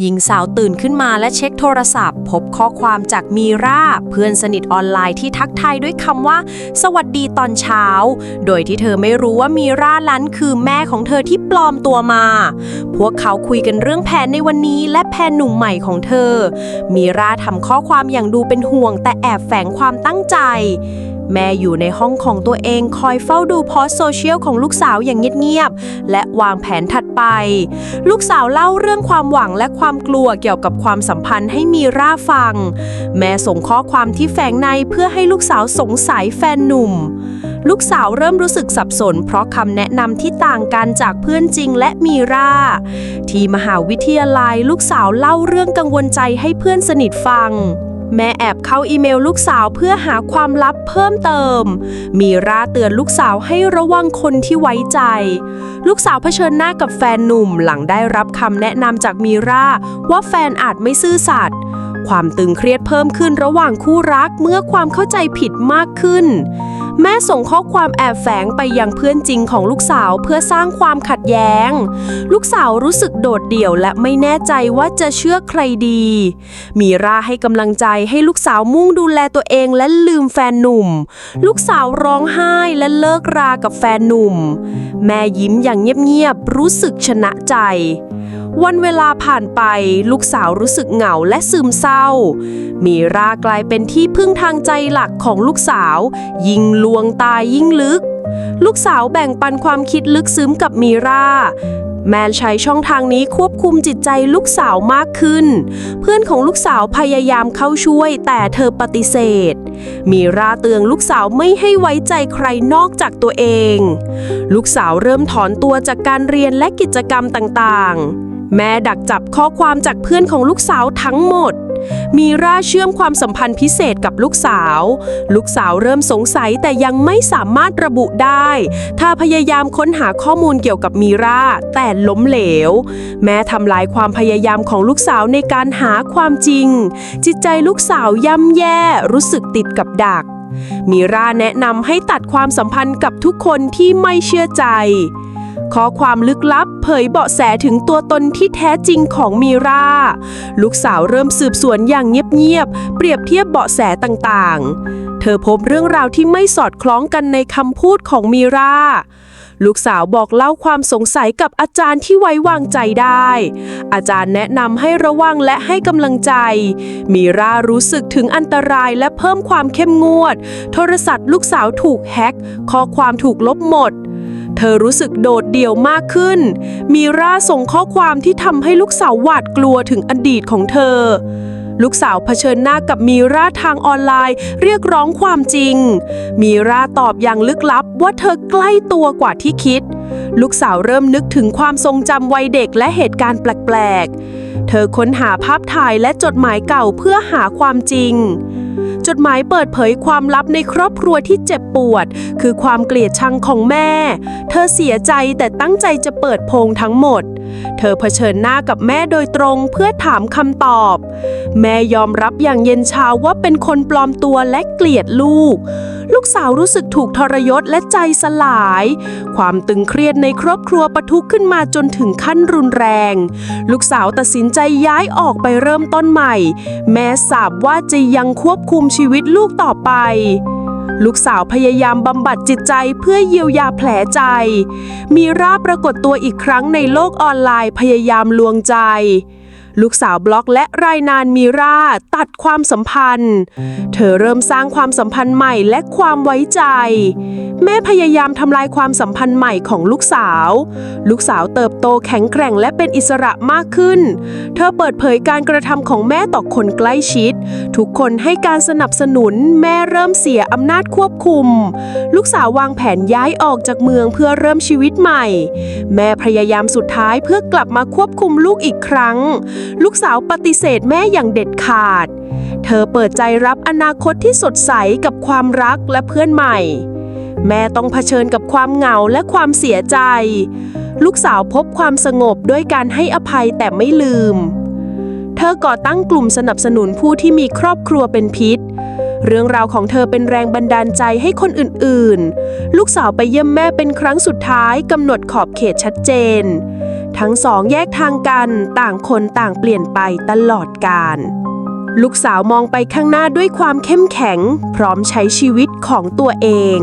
หญิงสาวตื่นขึ้นมาและเช็คโทรศัพท์ พบข้อความจากมีราเพื่อนสนิทออนไลน์ที่ทักทายด้วยคำว่า สวัสดีตอนเช้า โดยที่เธอไม่รู้ว่ามีรานั้นคือแม่ของเธอที่ปลอมตัวมา พวกเขาคุยกันเรื่องแผนในวันนี้และแผนหนุ่มใหม่ของเธอ มีราทำข้อความอย่างดูเป็นห่วง แต่แอบแฝงความตั้งใจ แม่อยู่ในห้องของตัวเองคอยเฝ้าดูโพสโซเชียลของลูกสาวอย่างเงียบๆ และวางแผนถัดไป ลูกสาวเล่าเรื่องความหวังและความกลัวเกี่ยวกับความสัมพันธ์ให้มีร่าฟัง แม่ส่งข้อความที่แฝงในเพื่อให้ลูกสาวสงสัยแฟนหนุ่ม ลูกสาวเริ่มรู้สึกสับสน เพราะคำแนะนำที่ต่างกันจากเพื่อนจริงและมีร่า ที่มหาวิทยาลัยลูกสาวเล่าเรื่องกังวลใจให้เพื่อนสนิทฟัง แม่แอบเข้าอีเมลลูกสาวเพื่อหาความลับเพิ่มเติม มีราเตือนลูกสาวให้ระวังคนที่ไว้ใจ ลูกสาวเผชิญหน้ากับแฟนหนุ่มหลังได้รับคำแนะนำจากมีราว่าแฟนอาจไม่ซื่อสัตย์ความตึงเครียดเพิ่มขึ้นระหว่างคู่รักเมื่อความเข้าใจผิดมากขึ้น แม่ส่งข้อความแอบแฝงไปยังเพื่อนจริงของลูกสาวเพื่อสร้างความขัดแย้ง ลูกสาวรู้สึกโดดเดี่ยวและไม่แน่ใจว่าจะเชื่อใครดี มีราให้กำลังใจให้ลูกสาวมุ่งดูแลตัวเองและลืมแฟนหนุ่ม ลูกสาวร้องไห้และเลิกรากับแฟนหนุ่ม แม่ยิ้มอย่างเงียบๆรู้สึกชนะใจวันเวลาผ่านไปลูกสาวรู้สึกเหงาและซึมเศร้า มีรากลายเป็นที่พึ่งทางใจหลักของลูกสาว ยิ่งลวงตายยิ่งลึก ลูกสาวแบ่งปันความคิดลึกซึ้งกับมีราแมนใช้ช่องทางนี้ควบคุมจิตใจลูกสาวมากขึ้น เพื่อนของลูกสาวพยายามเข้าช่วยแต่เธอปฏิเสธ มีราเตือนลูกสาวไม่ให้ไว้ใจใครนอกจากตัวเอง ลูกสาวเริ่มถอนตัวจากการเรียนและกิจกรรมต่างๆ แม่ดักจับข้อความจากเพื่อนของลูกสาวทั้งหมด มีราเชื่อมความสัมพันธ์พิเศษกับลูกสาว ลูกสาวเริ่มสงสัยแต่ยังไม่สามารถระบุได้ ถ้าพยายามค้นหาข้อมูลเกี่ยวกับมีราแต่ล้มเหลว แม้ทำลายความพยายามของลูกสาวในการหาความจริง จิตใจลูกสาวย่ำแย่รู้สึกติดกับดัก มีราแนะนำให้ตัดความสัมพันธ์กับทุกคนที่ไม่เชื่อใจ ข้อความลึกลับเผยเบาะแสถึงตัวตนที่แท้จริงของมีรา ลูกสาวเริ่มสืบสวนอย่างเงียบๆ เปรียบเทียบเบาะแสต่างๆ เธอพบเรื่องราวที่ไม่สอดคล้องกันในคำพูดของมีราลูกสาวบอกเล่าความสงสัยกับอาจารย์ที่ไว้วางใจได้ อาจารย์แนะนำให้ระวังและให้กำลังใจ มีรารู้สึกถึงอันตรายและเพิ่มความเข้มงวด โทรศัพท์ลูกสาวถูกแฮ็ก ข้อความถูกลบหมด เธอรู้สึกโดดเดี่ยวมากขึ้น มีราส่งข้อความที่ทำให้ลูกสาวหวาดกลัวถึงอดีตของเธอ ลูกสาวเผชิญหน้ากับมีราทางออนไลน์ เรียกร้องความจริง มีราตอบอย่างลึกลับว่าเธอใกล้ตัวกว่าที่คิด ลูกสาวเริ่มนึกถึงความทรงจำวัยเด็กและเหตุการณ์แปลกๆ เธอค้นหาภาพถ่ายและจดหมายเก่าเพื่อหาความจริง จดหมายเปิดเผยความลับในครอบครัวที่เจ็บปวด คือความเกลียดชังของแม่ เธอเสียใจแต่ตั้งใจจะเปิดโพงทั้งหมด เธอเผชิญหน้ากับแม่โดยตรงเพื่อถามคำตอบ แม่ยอมรับอย่างเย็นชาว่าเป็นคนปลอมตัวและเกลียดลูก ลูกสาวรู้สึกถูกทรยศและใจสลาย ความตึงเครียดในครอบครัวปะทุขึ้นมาจนถึงขั้นรุนแรง ลูกสาวตัดสินใจย้ายออกไปเริ่มต้นใหม่ แม้สาบว่าจะยังควบคุมชีวิตลูกต่อไป ลูกสาวพยายามบำบัดจิตใจเพื่อเยียวยาแผลใจ มีราปรากฏตัวอีกครั้งในโลกออนไลน์พยายามลวงใจ ลูกสาวบล็อกและรายนานมีราตัดความสัมพันธ์ เธอเริ่มสร้างความสัมพันธ์ใหม่และความไว้ใจ แม่พยายามทำลายความสัมพันธ์ใหม่ของลูกสาว ลูกสาวเติบโตแข็งแกร่งและเป็นอิสระมากขึ้น เธอเปิดเผยการกระทำของแม่ต่อคนใกล้ชิด ทุกคนให้การสนับสนุนแม่เริ่มเสียอำนาจควบคุม ลูกสาววางแผนย้ายออกจากเมืองเพื่อเริ่มชีวิตใหม่ แม่พยายามสุดท้ายเพื่อกลับมาควบคุมลูกอีกครั้งลูกสาวปฏิเสธแม่อย่างเด็ดขาด เธอเปิดใจรับอนาคตที่สดใสกับความรักและเพื่อนใหม่ แม่ต้องเผชิญกับความเหงาและความเสียใจ ลูกสาวพบความสงบด้วยการให้อภัยแต่ไม่ลืม เธอก่อตั้งกลุ่มสนับสนุนผู้ที่มีครอบครัวเป็นพิษเรื่องราวของเธอเป็นแรงบันดาลใจให้คนอื่นๆ ลูกสาวไปเยี่ยมแม่เป็นครั้งสุดท้ายกำหนดขอบเขตชัดเจน ทั้งสองแยกทางกัน ต่างคนต่างเปลี่ยนไปตลอดกาลลูกสาวมองไปข้างหน้าด้วยความเข้มแข็ง พร้อมใช้ชีวิตของตัวเอง